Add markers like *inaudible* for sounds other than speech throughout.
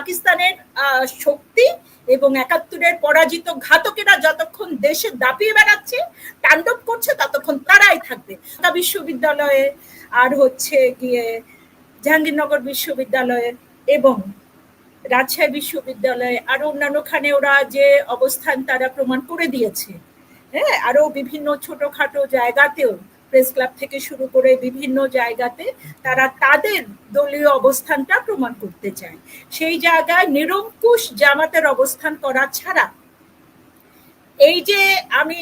পাকিস্তানের শক্তি এবং একাত্তরের পরাজিত ঘাতকেরা যতক্ষণ দেশে দাপিয়ে বেড়াচ্ছে, তাণ্ডব করছে, ততক্ষণ তারাই থাকবে। ঢাকা বিশ্ববিদ্যালয়ে আর হচ্ছে গিয়ে জাহাঙ্গীরনগর বিশ্ববিদ্যালয়ে এবং রাজশাহী বিশ্ববিদ্যালয়ে আরও অন্যান্যখানে ওরা যে অবস্থান তারা প্রমাণ করে দিয়েছে। হ্যাঁ আরও বিভিন্ন ছোটখাটো জায়গাতেও প্রেস ক্লাব থেকে শুরু করে বিভিন্ন জায়গাতে তারা তাদের দলীয় অবস্থানটা প্রমাণ করতে চায়। সেই জায়গায় নিরঙ্কুশ জামাতের অবস্থান করা ছাড়া এই যে আমি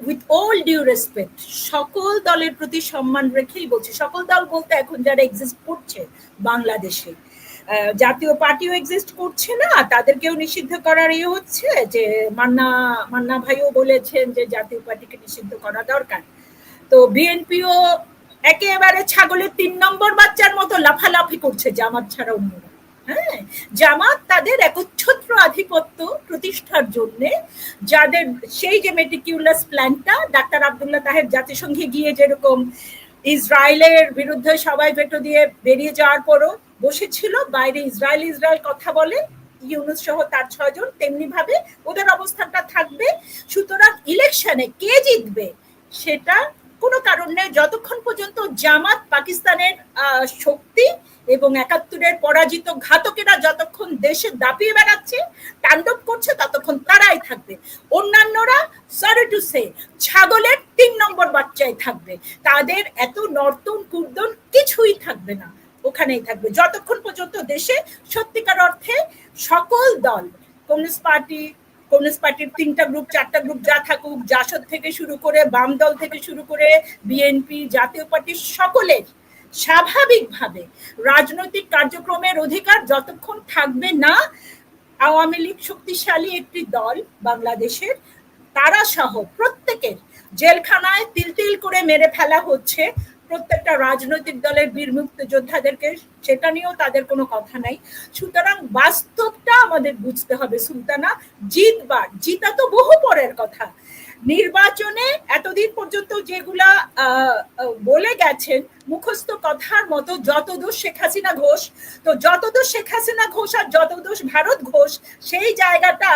উইথ অল ডিউ রেসপেক্ট সকল দলের প্রতি সম্মান রেখেই বলছি, সকল দল বলতে এখন যারা এক্সিস্ট করছে বাংলাদেশে জাতীয় পার্টিও এক্সিস্ট করছে না, তাদেরকেও নিষিদ্ধ করার ইয়ে হচ্ছে যে মান্না মান্না ভাইও বলেছেন যে জাতীয় পার্টিকে নিষিদ্ধ করা দরকার। তো বিএনপিও একেবারে ছাগলের তিন নম্বর বাচ্চার মতো লাফালাফি করছে জামাত ছাড়া অন্যরা হ্যাঁ? জামাত তাদের একচ্ছত্র আধিপত্য প্রতিষ্ঠার জন্য যাদের সেই যে মেটিকিউলাস প্ল্যানটা ডাক্তার আবদুল্লাহ তাহের জাতিসংঘে গিয়ে যেরকম ইসরায়েলের বিরুদ্ধে সবাই ভেটো দিয়ে বেরিয়ে যাওয়ার পরও বসেছিল, বাইরে ইসরায়েল ইসরায়েল কথা বলে, ইউনুস সহ তার ছয়জন তেমনি ভাবে ওদের অবস্থানটা থাকবে। সুতরাং ইলেকশনে কে জিতবে সেটা কোনো কারণ নেই। যতক্ষণ পর্যন্ত জামাত পাকিস্তানের শক্তি এবং একাত্তরের পরাজিত ঘাতকেরা যতক্ষণ দেশে দাপিয়ে বেড়াচ্ছে, তাণ্ডব করছে, ততক্ষণ তারাই থাকবে। অন্যান্যরা সরি টু সে ছাগলের তিন নম্বর বাচ্চাই থাকবে। তাদের এত নর্তন, কুর্দন কিছুই থাকবে না। ওখানেই থাকবে। যতক্ষণ পর্যন্ত দেশে সত্যিকার অর্থে সকল দল কমিউনিস্ট পার্টি কমিউনিস্ট পার্টির তিনটা গ্রুপ চারটা গ্রুপ যা থাকুক, জাসদ থেকে শুরু করে, বাম দল থেকে শুরু করে বিএনপি জাতীয় পার্টির সকলের স্বাভাবিকভাবে রাজনৈতিক কার্যক্রমের অধিকার যতক্ষণ থাকবে না, আওয়ামী লীগ শক্তিশালী একটি দল বাংলাদেশের, তারা সহ প্রত্যেকের জেলখানায় তিল তিল করে মেরে ফেলা হচ্ছে। প্রত্যেকটা রাজনৈতিক দলের বীর মুক্তিযোদ্ধাদেরকে সেটা নিয়েও তাদের কোনো কথা নাই। সুতরাং বাস্তবটা আমাদের বুঝতে হবে সুলতানা, জিতবার, জিতা তো বহু পরের কথা। নির্বাচনে এতদিন পর্যন্ত যেগুলা বলে গেছেন, মুখস্থ কথার মতো যত দোষ শেখ হাসিনা ঘোষ, তো যত দোষ শেখ হাসিনা ঘোষ আর যত দোষ ভারত ঘোষ, সেই জায়গাটা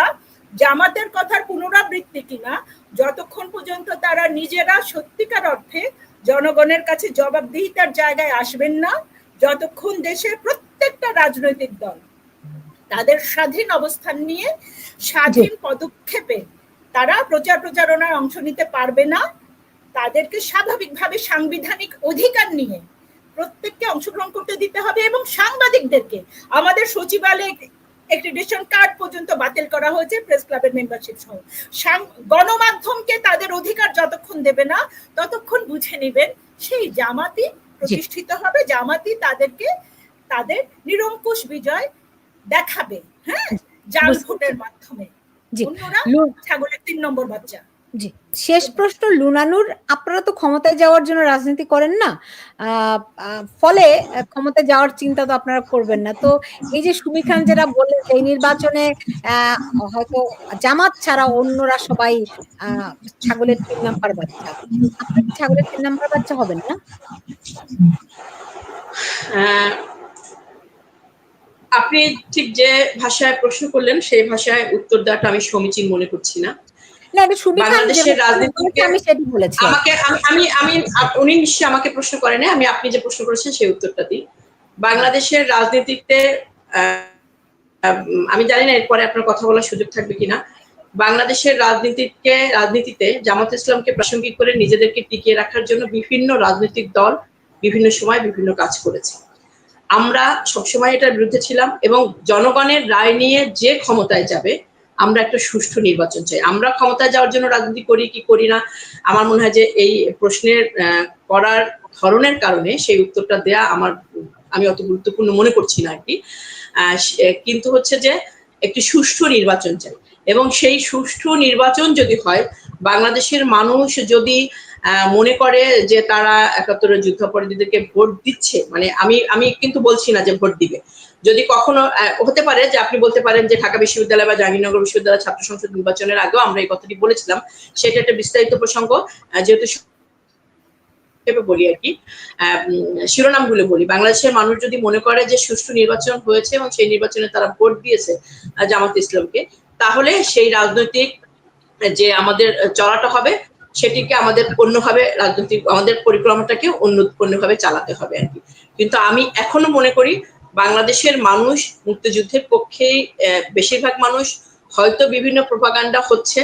জামাতের কথার পুনরাবৃত্তি কিনা, যতক্ষণ পর্যন্ত তারা নিজেরা সত্যিকার অর্থে জনগণের কাছে জবাবদিহিতার জায়গায় আসবেন না যতক্ষণ দেশের প্রত্যেকটা রাজনৈতিক দল তাদের স্বাধীন অবস্থান নিয়ে স্বাধীন পদক্ষেপে তারা প্রচার প্রচারণায় অংশ নিতে পারবে না তাদেরকে স্বাভাবিকভাবে সাংবিধানিক অধিকার নিয়ে প্রত্যেককে অংশগ্রহণ করতে দিতে হবে এবং সাংবাদিকদেরকে আমাদের সচিবালয়ে একটি রেশন কার্ড পর্যন্ত বাতিল করা হয়েছে প্রেস ক্লাবের মেম্বারশিপ সহ। গণমাধ্যমকে তাদের অধিকার যতক্ষণ দেবে না ততক্ষণ বুঝে নেবেন সেই জামাতি প্রতিষ্ঠিত হবে জামাতি তাদেরকে তাদের নিরঙ্কুশ বিজয় দেখাবে হ্যাঁ? জাল ভোটের মাধ্যমে। অন্যরা ছাগলের তিন নম্বর বাচ্চা। জি, শেষ প্রশ্ন, লুনানুর, আপনারা তো ক্ষমতায় যাওয়ার জন্য রাজনীতি করেন না। ফলে ক্ষমতায় যাওয়ার চিন্তা তো আপনারা করবেন না। তো এই যে সুমি খান যারা বললেন এই নির্বাচনে হয়তো জামাত ছাড়া অন্যরা সবাই ছাগলের তিন নাম্বার বাচ্চা। আপনার ছাগলের তিন নাম্বার বাচ্চা হবেন না? আপনি ঠিক যে ভাষায় প্রশ্ন করলেন, সেই ভাষায় উত্তর দেওয়াটা আমি সমীচীন মনে করছি না। না এটা সুমি খান বাংলাদেশের রাজনীতিকে- আমি সেটি বলেছি। আমাকে আমি- আমি উনি নিশ্চয়ই আমাকে প্রশ্ন করেন আমি আপনি যে প্রশ্ন করেছেন সেই উত্তরটা দিই। বাংলাদেশের রাজনীতিতে আমি জানি না এরপরে আপনার কথা বলার সুযোগ থাকবে কিনা। বাংলাদেশের রাজনীতিকে রাজনীতিতে জামাত ইসলামকে প্রাসঙ্গিক করে নিজেদেরকে টিকিয়ে রাখার জন্য বিভিন্ন রাজনৈতিক দল বিভিন্ন সময় বিভিন্ন কাজ করেছে। আমরা সবসময় এটার বিরুদ্ধে ছিলাম এবং জনগণের রায় নিয়ে যে ক্ষমতায় যাবে আমরা একটা সুষ্ঠু নির্বাচন চাই। আমরা ক্ষমতায় যাওয়ার জন্য রাজনীতি করি কি করি না, আমার মনে হয় যে এই প্রশ্নের করার ধরনের কারণে সেই উত্তরটা দেয়া আমার, আমি অত গুরুত্বপূর্ণ মনে করছি না আর কি কিন্তু হচ্ছে যে একটি সুষ্ঠু নির্বাচন চাই। এবং সেই সুষ্ঠু নির্বাচন যদি হয়, বাংলাদেশের মানুষ যদি মনে করে যে তারা একাত্তরের যুদ্ধাপরাধীদেরকে ভোট দিচ্ছে। মানে আমি আমি কিন্তু বলছি না যে ভোট দিবে। যদি কখনো হতে পারে যে আপনি বলতে পারেন যে ঢাকা বিশ্ববিদ্যালয় বা জাহাঙ্গীরনগর বিশ্ববিদ্যালয় ছাত্র সংসদ নির্বাচনের আগেও আমরা এই কথাটি বলেছিলাম। সেটা একটা বিস্তারিত প্রসঙ্গ। যেহেতু বলি আর কি উম, শিরোনামগুলো বলি। বাংলাদেশের মানুষ যদি মনে করে যে সুষ্ঠু নির্বাচন হয়েছে এবং সেই নির্বাচনে তারা ভোট দিয়েছে জামাত ইসলামকে তাহলে সেই রাজনৈতিক যে আমাদের চলাটা হবে সেটিকে আমাদের অন্যভাবে রাজনৈতিক, আমাদের পরিক্রমাটাকে অন্য, অন্যভাবে চালাতে হবে আর কি। কিন্তু আমি এখনও মনে করি বাংলাদেশের মানুষ মুক্তিযুদ্ধের পক্ষেই বেশিরভাগ মানুষ হয়তো বিভিন্ন প্রপাগান্ডা হচ্ছে,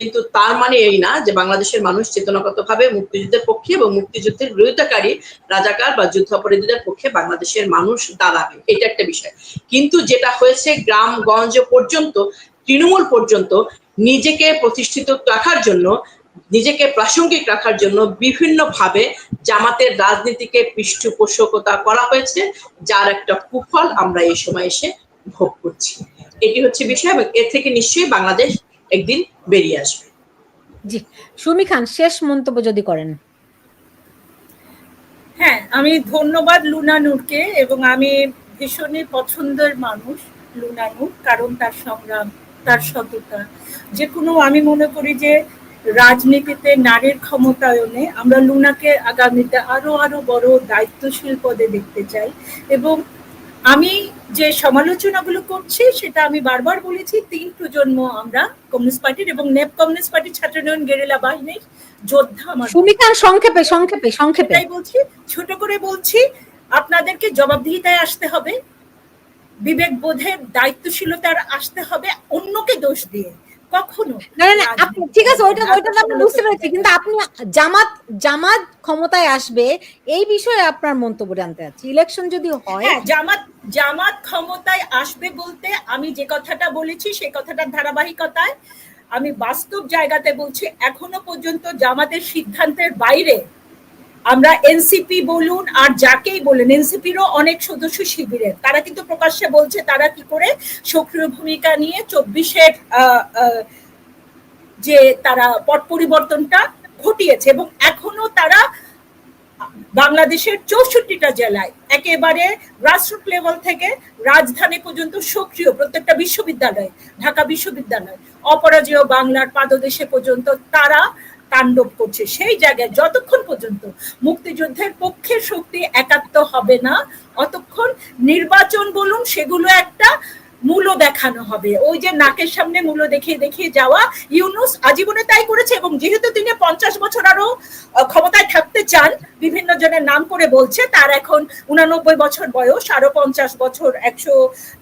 কিন্তু তার মানে এই না যে বাংলাদেশের মানুষ চেতনাগতভাবে মুক্তিযুদ্ধের পক্ষে এবং মুক্তিযুদ্ধের বিরোধিতাকারী রাজাকার বা যুদ্ধাপরাধীদের পক্ষে বাংলাদেশের মানুষ দাঁড়াবে। এটা একটা বিষয়। কিন্তু যেটা হয়েছে গ্রামগঞ্জ পর্যন্ত, তৃণমূল পর্যন্ত নিজেকে প্রতিষ্ঠিত রাখার জন্য নিজেকে প্রাসঙ্গিক রাখার জন্য বিভিন্নভাবে জামাতের রাজনীতিকে পৃষ্ঠপোষকতা করা হয়েছে যার একটা কুফল আমরা এই সময় এসে ভোগ করছি। এটি হচ্ছে বিষয় এবং এর থেকে নিশ্চয়ই বাংলাদেশ একদিন বেরিয়ে আসবে। জি সুমি খান শেষ মন্তব্য যদি করেন। হ্যাঁ আমি ধন্যবাদ লুনা নূরকে এবং আমি ভীষণই পছন্দের মানুষ লুনা নূর কারণ তার সংগ্রাম তার সততা যে কোনো আমি মনে করি যে রাজনীতিতে নারীর ক্ষমতায়নে আমরা লুনাকে আগামীতে আরও আরও বড় দায়িত্বশীল পদে দেখতে চাই। এবং আমি যে সমালোচনাগুলো করছি সেটা আমি বারবার বলেছি তিন প্রজন্ম আমরা কমিউনিস্ট পার্টির এবং নেপ কমিউনিস্ট পার্টির ছাত্র ইউনিয়ন গেরিলা বাহিনীর যোদ্ধা আমার। সংক্ষেপে সংক্ষেপে সংক্ষেপে। তাই বলছি ছোট করে বলছি আপনাদেরকে জবাবদিহিতায় আসতে হবে। বিবেক বোধের দায়িত্বশীলতার আসতে হবে অন্যকে দোষ দিয়ে। কখনো না না না আপনি ঠিক আছে ওইটা ওইটা তো বুঝতে পেরেছি কিন্তু আপনি জামাত জামাত ক্ষমতায় আসবে এই বিষয়ে আপনার মন্তব্য জানতে চাচ্ছি। ইলেকশন যদি হয় হ্যাঁ জামাত জামাত ক্ষমতায় আসবে বলতে আমি যে কথাটা বলেছি সেই কথাটার ধারাবাহিকতায় আমি বাস্তব জায়গাতে বলছি এখনও পর্যন্ত জামাতের সিদ্ধান্তের বাইরে আমরা এনসিপি বলুন আর যাকেই বলেন, এনসিপিরও অনেক সদস্য শিবিরের। তারা কিন্তু প্রকাশ্যে বলছে তারা কি করে সক্রিয় ভূমিকা নিয়ে চব্বিশের যে তারা পট পরিবর্তনটা ঘটিয়েছে এবং এখনও তারা বাংলাদেশের চৌষট্টিটা জেলায় একেবারে গ্রাসরুট লেভেল থেকে রাজধানী পর্যন্ত সক্রিয় প্রত্যেকটা বিশ্ববিদ্যালয়, ঢাকা বিশ্ববিদ্যালয়, অপরাজেয় বাংলার পাদদেশে পর্যন্ত তারা তাণ্ডব করছে। সেই জায়গায় যতক্ষণ পর্যন্ত মুক্তিযুদ্ধের পক্ষে শক্তি একাত্ম হবে না, অতক্ষণ নির্বাচন বলুন, সেগুলো একটা মূল্য দেখানো হবে। ওই যে নাকের সামনে মূলো দেখিয়ে দেখিয়ে যাওয়া ইউনুস আজীবনে তাই করেছে এবং যেহেতু তিনি পঞ্চাশ বছর আরও ক্ষমতায় থাকতে চান, বিভিন্ন জনের নাম করে বলছে, তার এখন উনানব্বই বছর বয়স আরও পঞ্চাশ বছর, একশো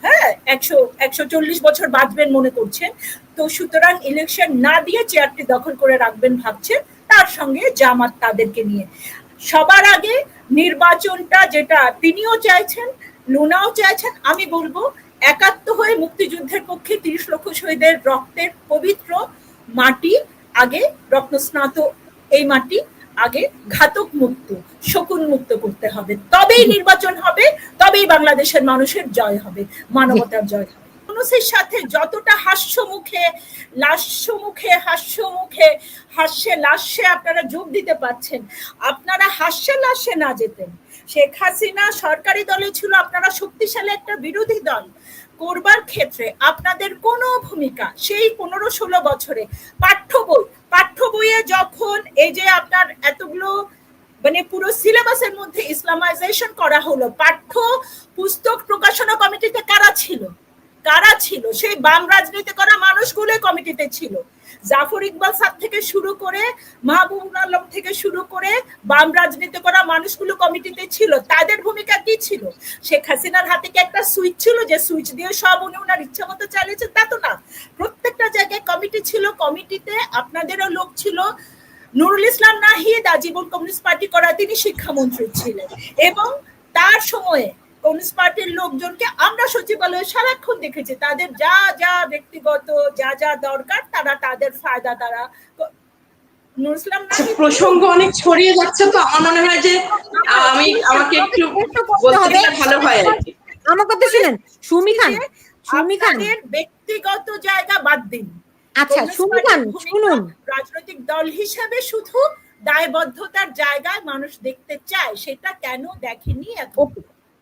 হ্যাঁ একশো একশো চল্লিশ বছর বাঁচবেন মনে করছেন। তো সুতরাং ইলেকশন না দিয়ে চেয়ারটি দখল করে রাখবেন ভাবছেন, তার সঙ্গে জামাত তাদেরকে নিয়ে। সবার আগে নির্বাচনটা যেটা তিনিও চাইছেন, লুনাও চাইছেন, আমি বলব একাত্ম হয়ে মুক্তিযুদ্ধের পক্ষে তিরিশ লক্ষ শহীদের রক্তের পবিত্র মাটি আগে রত্নস্নাত এই মাটি আগে ঘাতক মুক্ত, শকুন মুক্ত করতে হবে। তবেই নির্বাচন হবে, তবেই বাংলাদেশের মানুষের জয় হবে, মানবতার জয় হবে। মানুষের সাথে যতটা হাস্য মুখে লাস্য মুখে হাস্য মুখে হাস্যে লাস্যে আপনারা যোগ দিতে পারছেন, আপনারা হাস্যে লাস্যে না যেতেন। শেখ হাসিনা সরকারি দলে ছিল, আপনারা শক্তিশালী একটা বিরোধী দল। করবার ক্ষেত্রে আপনাদের কোনো ভূমিকা সেই পনেরো ষোলো বছরে পাঠ্য বই, পাঠ্য বইয়ে যখন এই যে আপনার এতগুলো মানে পুরো সিলেবাসের মধ্যে ইসলামাইজেশন করা হলো, পাঠ্য পুস্তক প্রকাশনা কমিটিতে কারা ছিল? কারা ছিল? সেই বাম রাজনীতি করা মানুষগুলো কমিটিতে ছিল। জাফর ইকবাল সাহ থেকে শুরু করে মাহবুবুল আলম থেকে শুরু করে বাম রাজনীতি করা মানুষগুলো কমিটিতে ছিল। তাদের ভূমিকা কি ছিল? শেখ হাসিনার হাতে কি একটা সুইচ ছিল যে সুইচ দিয়ে সব উনি ওনার ইচ্ছা মতো চালিয়েছে? তা তো না। প্রত্যেকটা জায়গায় কমিটি ছিল। কমিটিতে আপনাদেরও লোক ছিল। নুরুল ইসলাম নাহিদ আজীবন কমিউনিস্ট পার্টি করা তিনি শিক্ষামন্ত্রী ছিলেন। এবং তার সময়ে কমিউনিস্ট পার্টির লোকজনকে আমরা সচিবালয়ে সারাক্ষণ দেখেছি। তাদের যা যা ব্যক্তিগত যা যা দরকার তারা তাদের ফায়দা তারা প্রসঙ্গ অনেক ছড়িয়ে যাচ্ছে তো আমার মনে হয় যে আমি আমাকে একটু বলতে ভালো হয় আর কি। আমার কথা শুনেন সুমি খান সুমি খান। ব্যক্তিগত জায়গা বাদ দিন। আচ্ছা সুমি খান শুনুন। রাজনৈতিক দল হিসেবে শুধু দায়বদ্ধতার জায়গায় মানুষ দেখতে চায় সেটা কেন দেখেনি এখন?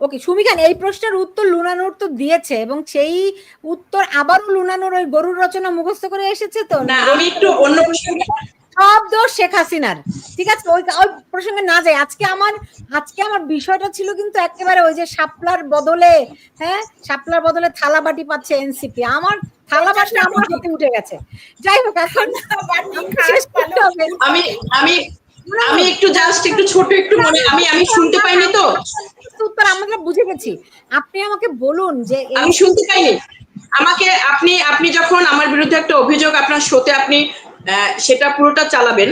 ওকে সুমিখান এই প্রশ্নের উত্তর লুনানোর তো দিয়েছে এবং সেই উত্তর আবারও লুনানোর ওই গরুর রচনা মুখস্থ করে এসেছে তো? না আমি একটু অন্য প্রসঙ্গে সব দোষ শেখ হাসিনার। ঠিক আছে ওই প্রসঙ্গে না যাই। আজকে আমার আজকে আমার বিষয়টা ছিল কিন্তু একেবারে ওই যে শাপলার বদলে হ্যাঁ শাপলার বদলে থালা বাটি পাচ্ছে এনসিপি। আমার থালা বাটি আমার হাতে উঠে গেছে। যাই হোক এখন। আমি আমি আমি একটু জাস্ট একটু ছোট একটু মনে আমি আমি শুনতে পাইনি তো। উত্তর আমরা বুঝে গেছি। আপনি আমাকে বলুন যে আমি শুনতে পাইনি। আমাকে আপনি আপনি যখন আমার বিরুদ্ধে একটা অভিযোগ আপনার শোতে আপনি সেটা পুরোটা চালাবেন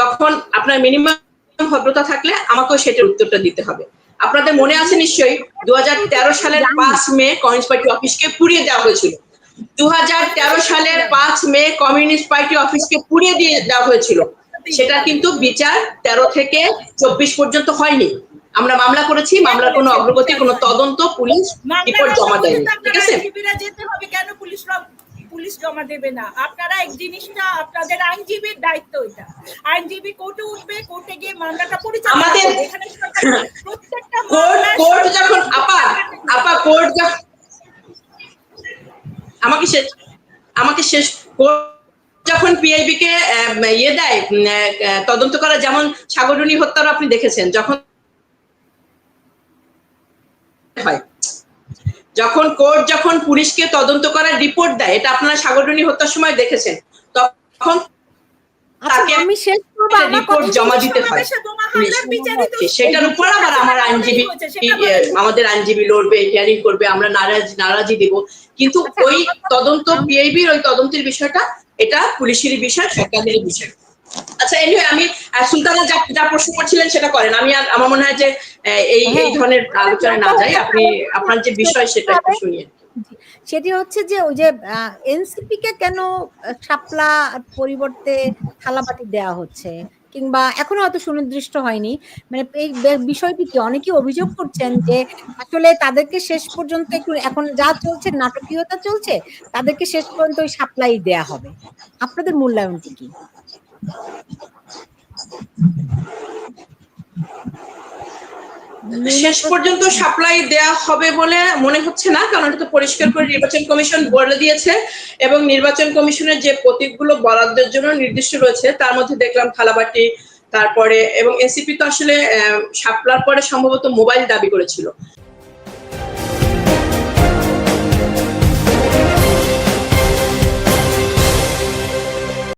তখন আপনার মিনিমাম ভদ্রতা থাকলে আমাকেও সেটার উত্তরটা দিতে হবে। আপনাদের মনে আছে নিশ্চয়ই দু হাজার তেরো সালের পাঁচ মে কমিউনিস্ট পার্টি অফিসকে পুড়িয়ে দেওয়া হয়েছিল। দু হাজার তেরো সালের পাঁচ মে কমিউনিস্ট পার্টি অফিসকে পুড়িয়ে দিয়ে দেওয়া হয়েছিল। সেটা কিন্তু বিচার তেরো থেকে চব্বিশ পর্যন্ত হয়নি। আমরা মামলা করেছি মামলার কোনো অগ্রগতি কোনো তদন্ত পুলিশ রিপোর্ট জমা দেয়নি ঠিক আছে? যেতে হবে কেন পুলিশ জমা দেবে না? আপনারা এক জিনিসটা আপনাদের আইনজীবীর দায়িত্ব এটা। আইনজীবী কোর্টে উঠবে কোর্টে গিয়ে মামলাটা পরিচালনা আমাদের- *laughs* প্রত্যেকটা কোর্ট কোর্ট যখন আপা আপা কোর্ট যখন আমাকে শেষ আমাকে শেষ কোর্ট যখন পিআইবি কে ইয়ে দেয় তদন্ত করা যেমন সাগরুনি হত্যারও আপনি দেখেছেন যখন হয় যখন কোর্ট যখন পুলিশকে তদন্ত করার রিপোর্ট দেয় এটা আপনারা সাগরুনি হত্যার সময় দেখেছেন তখন আচ্ছা তাকে আমি শেষ রিপোর্ট জমা দিতে হয় সেটার উপর আবার আমার আইনজীবী আমাদের আইনজীবী লড়বে হিয়ারিং করবে আমরা নারাজ নারাজি দেব। কিন্তু আচ্ছা, ওই তদন্ত পিআইবির ওই তদন্তের বিষয়টা এটা পুলিশেরই বিষয় সরকারের বিষয়। আচ্ছা এনিওয়ে আমি সুলতানা যা যা প্রশ্ন করছিলেন সেটা করেন। আমি আর আমার মনে হয় যে এই এই ধরনের আলোচনায় না যাই আপনি আপনার যে বিষয় সেটা একটু শুনিয়ে। সেটি হচ্ছে যে ওই যে এনসিপি কে কেন শাপলা পরিবর্তে থালাবাটি দেয়া হচ্ছে? কিংবা এখনও হয়তো সুনির্দিষ্ট হয়নি। মানে এই বিষয়টিকে বিষয়টি কি অনেকে অভিযোগ করছেন যে আসলে তাদেরকে শেষ পর্যন্ত একটু, এখন যা চলছে, নাটকীয়তা চলছে, তাদেরকে শেষ পর্যন্ত ওই সাপ্লাই দেয়া হবে। আপনাদের মূল্যায়নটি কি? শেষ পর্যন্ত সাপ্লাই দেয়া হবে বলে মনে হচ্ছে না কারণ এটা তো পরিষ্কার করে নির্বাচন কমিশন বলে দিয়েছে এবং নির্বাচন কমিশনের যে প্রতীকগুলো বরাদ্দের জন্য নির্দিষ্ট রয়েছে তার মধ্যে দেখলাম থালাবাটি তারপরে এবং এসিপি তো আসলে আহ, শাপলার পরে সম্ভবত মোবাইল দাবি করেছিল।